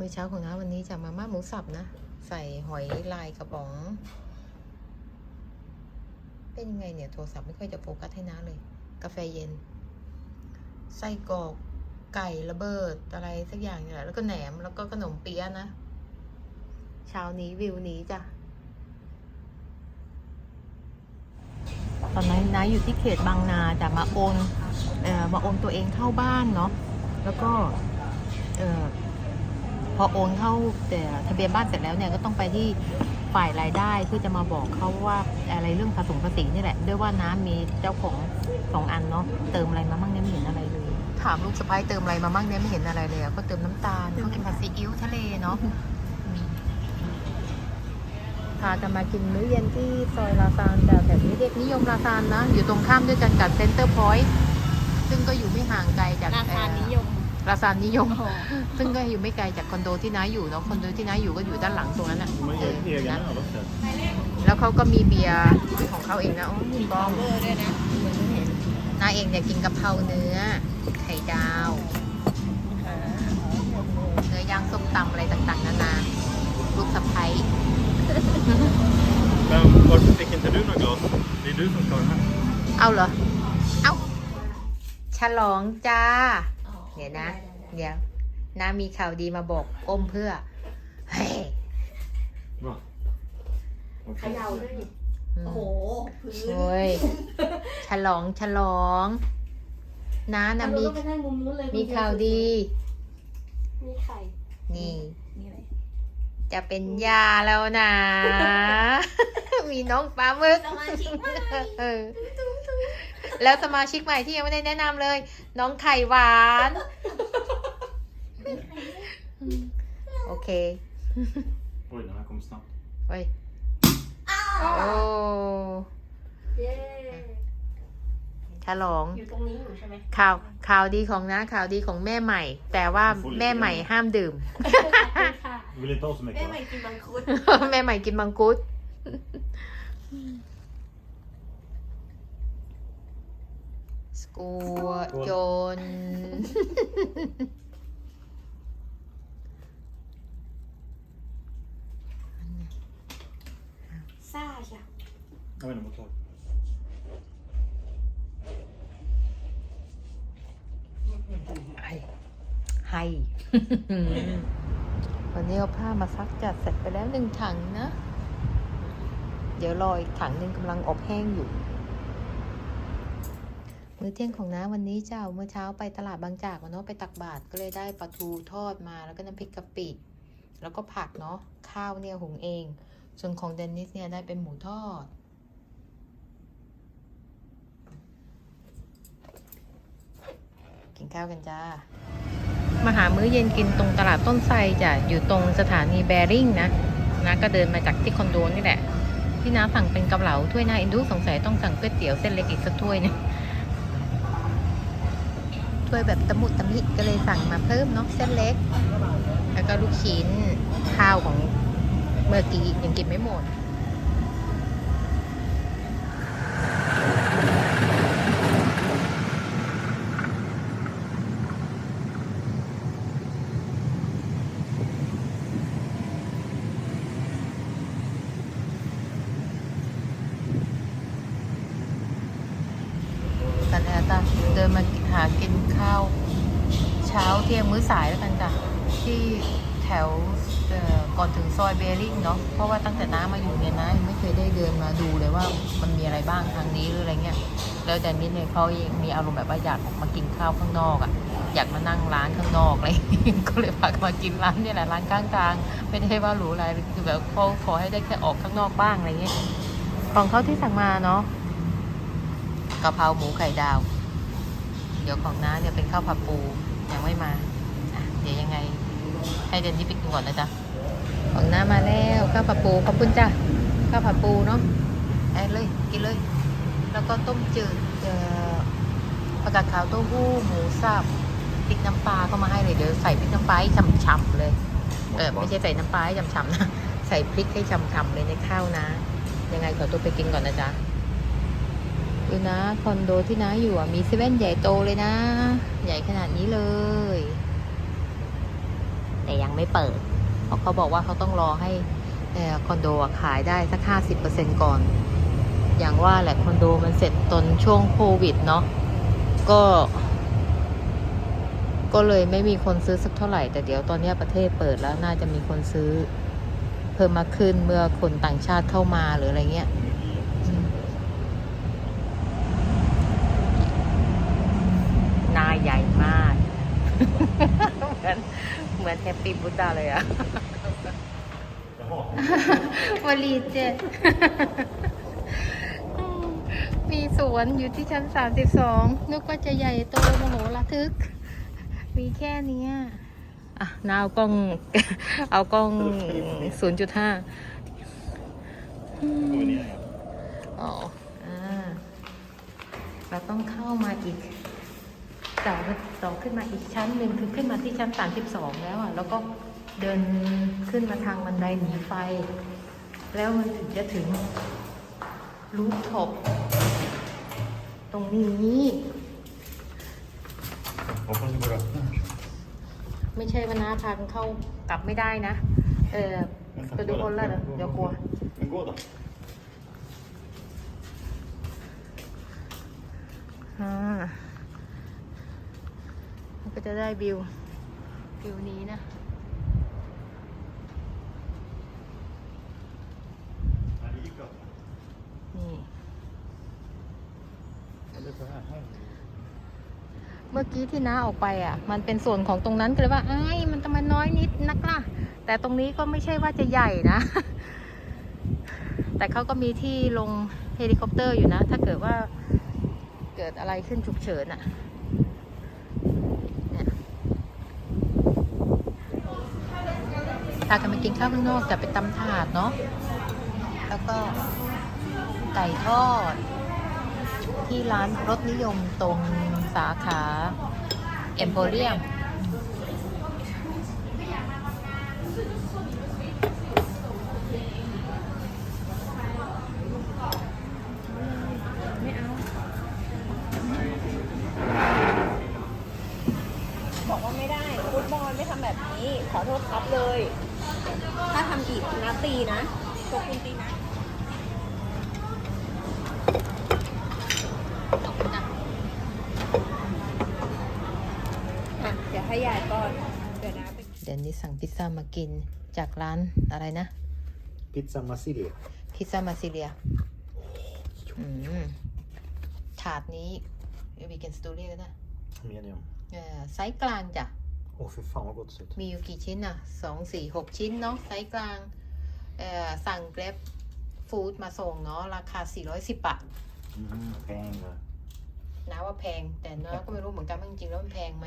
มื้อเช้าของน้าวันนี้จะมาม่าหมูสับนะ ใส่หอยลายกระป๋อง เป็นยังไงเนี่ย โทรศัพท์ไม่ค่อยจะโฟกัสให้น้าเลย กาแฟเย็น ไส้กรอกไก่ระเบิดอะไรสักอย่างนี่แหละแล้วก็แหนมแล้วก็ขนมเปี๊ยะนะ เช้านี้วิวนี้จ้ะตอนนั้นน้าอยู่ที่เขตบางนาจะมาโอนเอ่อมาโอนตัวเองเข้าบ้านเนาะแล้วก็เอ่อพอโอนเข้าแต่ทะเบียนบ้านเสร็จแล้วเนี่ยก็ต้องไปที่ฝ่ายรายได้เพื่อจะมาบอกเขาว่าอะไรเรื่องภาษีภาษีนี่แหละ ด้วยว่าน้ำมีเจ้าของสองอันเนาะเติมอะไรมามั่งเนี่ยไม่เห็นอะไรเลยถามลูกสะพ้ายเติมอะไรมามั่งเนี่ยไม่เห็นอะไรเลยอะก็เติมน้ำตาลเขากินผัดซีอิ๊วทะเลเนาะพากันมากินมื้อเย็นที่ซอยลาซานแต่แถวนี้เรียกนิยมลาซานนะ อยู่ตรงข้ามด้วยกันกับเซ็นเตอร์พอยต์ซึ่งก็อยู่ไม่ห่างไกลจากราคานนิยม ลาซานนิยมโอ้โหซึ่งก็อยู่ไม่ไกลจากคอนโดที่น้าอยู่เนาะคอนโดที่น้าอยู่ก็อยู่ด้านหลังตรงนั้นอะ De har เออ egen egen นะ översättning. แล้วเขาก็มีเบียร์ของเขาเองนะอ๋อมีบอมเบอร์ด้วยนะเหมือนเห็นน้าเองอยากกินกะเพราเนื้อไข่ดาวเนื้อย่างส้มตำอะไรต่างๆนานาลูกสะใภ้ Men varför fick inte du några glas? Det är du som ska ha den här. เอาเหรอ เอาฉลองจ้าเดี๋ยวนะ เดี๋ยวน้ามีข่าวดีมาบอกก้มเพื่อเฮ้ย Va? เขย่าด้วยดิอืมโอ้โหพื้นโอ้ยฉลองฉลองน้านะมีต้องไปนั่งมุมนู้นเลยมีข่าวดีมีไข่นี่นี่อะไรจะเป็นยาแล้วนะ มีน้องปลาหมึกสมาชิกใหม่เออ แล้วสมาชิกใหม่ที่ยังไม่ได้แนะนำเลย น้องไข่หวาน โอเค Oj, den här kom snabbt. เว้ยโอ้เย้ฉลอง อยู่ตรงนี้อยู่ใช่ไหมข่าวข่าวดีของน้าข่าวดีของแม่ใหม่ แต่ว่าแม่ใหม่ห้ามดื่ม ค่ะ Du vill inte ha så แม่ mycket ใหม่ va? กินมังคุด แม่ใหม่กินมังคุด สกัวจน ซ่าใช่ Jag vet inte om jag tar. ให้ให้วันนี้เอาผ้ามาซักจัดเสร็จไปแล้วหนึ่งถังนะ เดี๋ยวรออีกถังหนึ่งกำลังอบแห้งอยู่ มื้อเที่ยงของน้าวันนี้เจ้าเมื่อเช้าไปตลาดบางจากมาเนาะไปตักบาตรก็เลยได้ปลาทูทอดมาแล้วก็น้ำพริกกะปิแล้วก็ผักเนาะข้าวเนี่ยหุงเอง ส่วนของเดนนิสเนี่ยได้เป็นหมูทอด กินข้าวกันจ้ามาหามื้อเย็นกินตรงตลาดต้นไทรจ้ะอยู่ตรงสถานีแบริ่งนะนะก็เดินมาจากที่คอนโดนี่แหละ ที่น้าสั่งเป็นกาเหลาถ้วยหน้าอินดูสงสัยต้องสั่งก๋วยเตี๋ยวเส้นเล็กอีกสักถ้วยหนึง ถ้วยแบบตะมุตะมิก็เลยสั่งมาเพิ่มเนาะเส้นเล็ก แล้วก็ลูกชิ้นข้าวของเมื่อกี้ยังกินไม่หมด กันแล้วจ้ะเดินมาหากินข้าว เช้าเที่ยงมื้อสายแล้วกันจ้ะที่แถวก่อนถึงซอยเบริ่งเนาะเพราะว่าตั้งแต่น้ามาอยู่เนี่ยนะยังไม่เคยได้เดินมาดูเลยว่ามันมีอะไรบ้างทางนี้หรืออะไรเงี้ยแล้วแต่นิดเนี่ยเขายังมีอารมณ์แบบว่าอยากออกมากินข้าวข้างนอกอะ่ะอยากมานั่งร้านข้างนอกอะไรก็เลยพากมากินร้านนี่แหละร้านข้างทางไม่ได้ว่าหรูอะไรคือแบบเขาขอให้ได้แค่ออกข้างนอกบ้างอะไรเงี้ยของเขาที่สั่งมาเนาะ กะเพราหมูไข่ดาว เดี๋ยวของน้าเนี่ยเป็นข้าวผัดปูยังไม่มาอะเดี๋ยวยังไงให้เดนนี่ไปกินก่อนนะจ๊ะของน้ามาแล้วข้าวผัดปูขอบคุณจ้ะข้าวผัดปูเนาะไอ้เลยกินเลย แล้วก็ต้มจืดเอ่อผักกาดขาวเต้าหู้หมูสับพริกน้ำปลาก็มาให้เลยเดี๋ยวใส่พริกน้ำปลาให้ฉ่ำๆเลยเออไม่ใช่ใส่น้ำปลาให้ฉ่ำๆนะใส่พริกให้ฉ่ำๆเลยในข้าวนะ ยังไงขอตัวไปกินก่อนนะจ๊ะ ดูนะคอนโดที่น้าอยู่มีเซเว่นใหญ่โตเลยนะ ใหญ่ขนาดนี้เลย แต่ยังไม่เปิด เพราะเขาบอกว่าเขาต้องรอให้คอนโดขายได้สักห้าสิบเปอร์เซ็นก่อน อย่างว่าแหละคอนโดมันเสร็จตอนช่วงโควิดเนาะก็ ก็เลยไม่มีคนซื้อสักเท่าไหร่ แต่เดี๋ยวตอนนี้ประเทศเปิดแล้วน่าจะมีคนซื้อ เพิ่มมากขึ้นเมื่อคนต่างชาติเข้ามาหรืออะไรเงี้ยอืมหน้า ใหญ่มาก เหมือนเหมือนแฮปปี้บุตดาเลยอะวลีเจ็ดมีสวนอยู่ที่ชั้น 32 นึกว่าจะใหญ่โตมโหฬารทึก มีแค่เนี้ยอะนาวกล้อง เอากล้อง 0.5 Går ner igen. อ๋ออ่าเราต้องเข้ามาอีก ต่อต่อขึ้นมาอีกชั้นหนึ่งคือขึ้นมาที่ชั้น 32 แล้วอะแล้วก็เดินขึ้นมาทางบันไดหนีไฟ แล้วมันถึงจะถึงรูฟท็อปตรงนี้ Hoppas det går öppna. ไม่ใช่ว่านาพากันเข้ากลับไม่ได้นะ เออก็ดูคนละเดี๋ยวกลัว Men gå då. อ่ามัน ก็จะได้วิววิวนี้นะนี่เมื่อกี้ที่น้าออกไปอะ มันเป็นส่วนของตรงนั้นก็เลยว่าไอ้มันทำไมน้อยนิดนักล่ะ แต่ตรงนี้ก็ไม่ใช่ว่าจะใหญ่นะ แต่เขาก็มีที่ลงเฮลิคอปเตอร์อยู่นะ ถ้าเกิดว่าเกิดอะไรขึ้นฉุกเฉินอะเนี่ย พากันไปกินข้าวข้างนอกแต่ไปตำถาดเนาะแล้วก็ไก่ทอด ที่ร้านรสนิยมตรงสาขาเอ็มโพเรียม ไม่เอา บอกว่าไม่ได้ฟุตบอลไม่ทำแบบนี้ ขอโทษครับเลย ถ้าทำอีกนะตีนะตัวคุณตีนะขอบคุณนะอะเดี๋ยวให้ยายก่อน เดี๋ยวนะไปเดี๋ยวนี้สั่งพิซซ่ามากินจากร้านอะไรนะ Pizza Marsilia. พิซซ่ามาซิเลียอืมถาดนี้วีเกนสตูเรียนะ Medium. เออไซส์กลางจ้ะ Åh fy fan vad gott det ser ut. มีอยู่กี่ชิ้นอะสองสี่หกชิ้นเนาะไซส์กลางเอ่อสั่ง Grab Food มาส่งเนาะราคา 410 บาท Mm, pengar. นะว่าแพงแต่เนาะก็ไม่รู้เหมือนกันว่าจริงๆแล้วมันแพงไหม